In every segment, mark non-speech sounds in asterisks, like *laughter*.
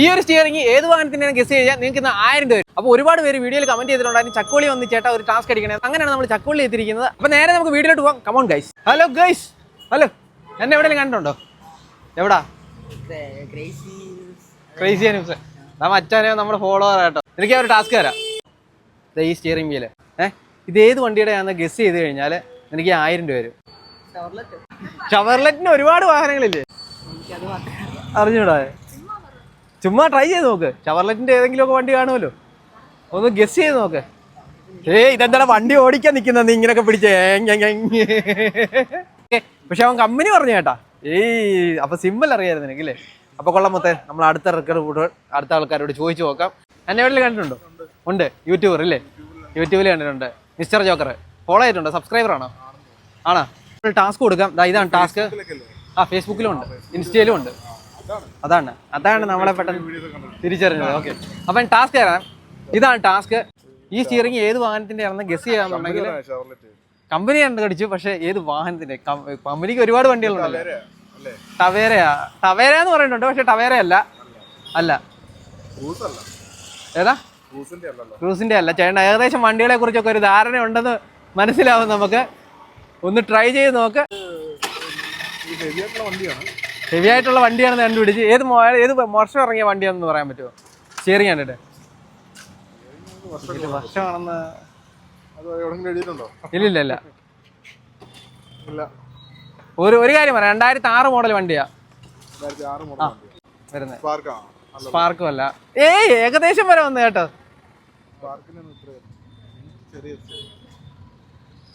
ഈ ഒരു സ്റ്റിയറിംഗ് ഏത് വാഹനത്തിനാണ് ഗസ് ചെയ്യാൻ നിങ്ങൾക്ക് ഇന്ന് ആയിരം രൂപ അപ്പൊ അപ്പോൾ ഒരുപാട് പേര് വീഡിയോയിൽ കമന്റ് ചെയ്തിട്ടുണ്ടായിരുന്നു. ചക്കോളി വന്ന് ചേട്ടാ ഒരു ടാസ്ക് അടിക്കണേ. അങ്ങനെയാണ് നമ്മൾ ചക്കോളി എത്തിയിരിക്കുന്നത്. അപ്പോൾ നേരെ നമുക്ക് വീഡിയോയിലോട്ട് പോകാം. Come on guys hello guys hello എന്നെ എവിടെയെങ്കിലും കണ്ടിട്ടുണ്ടോ? എവിടാ? ക്രേസി ന്യൂസ് നമ്മുടെ ഫോളോവർ ആട്ടോ. എനിക്ക് ഒരു ടാസ്ക് തരാം. ഈ സ്റ്റിയറിംഗ് വീൽ ഏഹ് ഇത് ഏത് വണ്ടിയുടെയാണെന്ന് ഗസ് ചെയ്ത് കഴിഞ്ഞാൽ എനിക്ക് ആയിരം രൂപ വരും. ഷവർലെറ്റിന് ഒരുപാട് വാഹനങ്ങളില്ലേ? അറിഞ്ഞൂടാ ചുമ്മാ ട്രൈ ചെയ്ത് നോക്ക്. ഷവർലെറ്റിന്റെ ഏതെങ്കിലും ഒക്കെ വണ്ടി കാണുമല്ലോ. ഒന്ന് ഗസ് ചെയ്ത് നോക്ക്. ഏ ഇതെന്താ വണ്ടി ഓടിക്കാൻ നിക്കുന്ന? നീ ഇങ്ങനെയൊക്കെ പിടിച്ചേ. പക്ഷെ അവൻ കമ്പനി പറഞ്ഞു കേട്ടാ. ഏയ് അപ്പൊ സിമ്പിൾ അറിയായിരുന്നു എനിക്കല്ലേ അപ്പൊ കൊള്ളാം മൊത്തേ നമ്മൾ അടുത്ത റെക്കോർഡ് അടുത്ത ആൾക്കാരോട് ചോദിച്ചു നോക്കാം. എന്നെ വീട്ടിൽ കണ്ടിട്ടുണ്ടോ? ഉണ്ട്. യൂട്യൂബർ ഇല്ലേ? യൂട്യൂബിൽ കണ്ടിട്ടുണ്ട്. മിസ്റ്റർ ജോക്കർ ഫോളോ ചെയ്തിട്ടുണ്ടോ? സബ്സ്ക്രൈബർ ആണോ? ആണോ? ടാസ്ക് കൊടുക്കാം. ഇതാണ് ടാസ്ക് ആ ഫേസ്ബുക്കിലും ഉണ്ട്. ഇൻസ്റ്റയിലും ഉണ്ട്. അതാണ്. അതാണ്. നമ്മളെ പെട്ടെന്ന് തിരിച്ചറിഞ്ഞത്. ഓക്കെ അപ്പം ടാസ്ക് തരാം. ഇതാണ് ടാസ്ക് ഈ സ്റ്റിയറിംഗ് ഏത് വാഹനത്തിന്റെ ആണെന്ന് ഗസ് ചെയ്യാന്നുണ്ടെങ്കിൽ കമ്പനി കണ്ടുപിടിച്ചു പക്ഷെ ഏത് വാഹനത്തിന്റെ? കമ്പനിക്ക് ഒരുപാട് വണ്ടികളുണ്ടല്ലോ ടവേരയാ ടവേര എന്ന് പറയുന്നുണ്ട് പക്ഷെ ടവേര അല്ല. അല്ല. ഏതാ? ക്രൂസിന്റെ അല്ല. ചേട്ടൻ ഏകദേശം വണ്ടികളെ കുറിച്ചൊക്കെ ഒരു ധാരണ ഉണ്ടെന്ന് മനസ്സിലാവും നമുക്ക്. ഒന്ന് ട്രൈ ചെയ്ത് നോക്ക്. ഹെവി ആയിട്ടുള്ള വണ്ടിയാണെന്ന് കണ്ടുപിടിച്ച് ഏത് ഏത് വർഷം ഇറങ്ങിയ വണ്ടിയാണെന്ന് പറയാൻ പറ്റുമോ? സ്റ്റിയറിംഗ് കണ്ടിട്ട് വർഷമാണെന്ന് ഇല്ല ഇല്ല ഇല്ല. ഒരു ഒരു കാര്യം പറയാം. രണ്ടായിരത്തി ആറ് മോഡൽ വണ്ടിയാ. വരുന്നത്. സ്പാർക്കാ അല്ല. ഏയ് ഏകദേശം വരെ വന്നു കേട്ടോ.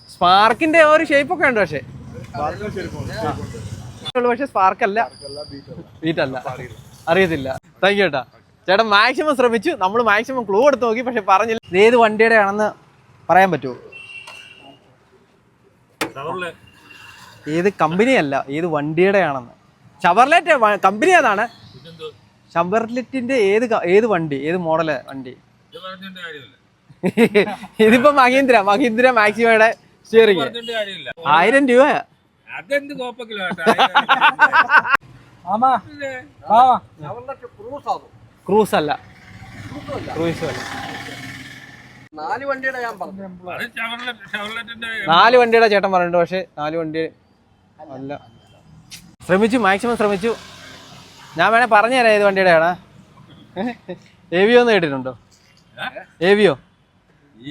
സ്പാർക്കിന്റെ ഒരു ഷേപ്പ് ഒക്കെ ഉണ്ട് പക്ഷേ. പക്ഷെ സ്പാർക്ക് അല്ല. ബീറ്റല്ല അറിയത്തില്ല. താങ്ക് യു ചേട്ടാ ചേട്ടൻ മാക്സിമം ശ്രമിച്ചു. നമ്മൾ മാക്സിമം ക്ലൂ എടുത്ത് നോക്കി പക്ഷെ പറഞ്ഞില്ല. ഏത് വണ്ടിയുടെ ആണെന്ന് പറയാൻ പറ്റുമോ? ഏത് കമ്പനി അല്ല ഏത് വണ്ടിയുടെ ആണെന്ന്. ഷവർലെറ്റ് കമ്പനി ഏതാണ്? ഷവർലെറ്റിന്റെ ഏത് ഏത് വണ്ടി ഏത് മോഡൽ വണ്ടി? *laughs* ഇതിപ്പോ മഹീന്ദ്ര മഹീന്ദ്ര മാക്സിമയുടെ സ്റ്റിയറിംഗ് ആയിരം രൂപ അതെന്ത് കോപ്പക്കിലോ ക്രൂസ് അല്ല. ക്രൂസ് അല്ല. അത് ഷവർലെറ്റ് ഷവർലെറ്റിന്റെ നാല് വണ്ടിയുടെ ചേട്ടൻ പറഞ്ഞിട്ടുണ്ട് പക്ഷെ നാല് വണ്ടി അല്ല. ശ്രമിച്ചു മാക്സിമം ശ്രമിച്ചു. ഞാൻ വേണേ പറഞ്ഞുതരാം ഏത് വണ്ടിയുടെയാണ്. ഏവിയോ എന്ന് കേട്ടിട്ടുണ്ടോ? ഏവിയോ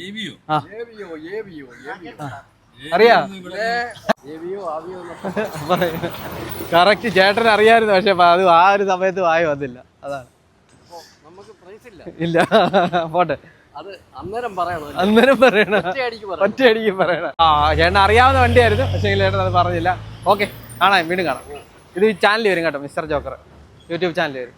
EVO. ആ. അറിയാ? കറക്റ്റ് *laughs* ചേട്ടൻ അറിയായിരുന്നു പക്ഷെ അത് ആ ഒരു സമയത്ത് വായി വന്നില്ല. അതാണ്. ഇല്ല. *laughs* പോട്ടെ. അത് അന്നേരം പറയണം ഒറ്റയടിക്ക് പറയണ. ആ ചേട്ടൻ അറിയാവുന്ന വണ്ടിയായിരുന്നു പക്ഷേ ചേട്ടൻ അത് പറഞ്ഞില്ല. ഓക്കെ കാണാം വീണ്ടും കാണാം. ഇത് ചാനൽ വരും കേട്ടോ മിസ്റ്റർ ജോക്കർ. യൂട്യൂബ് ചാനൽ വരും.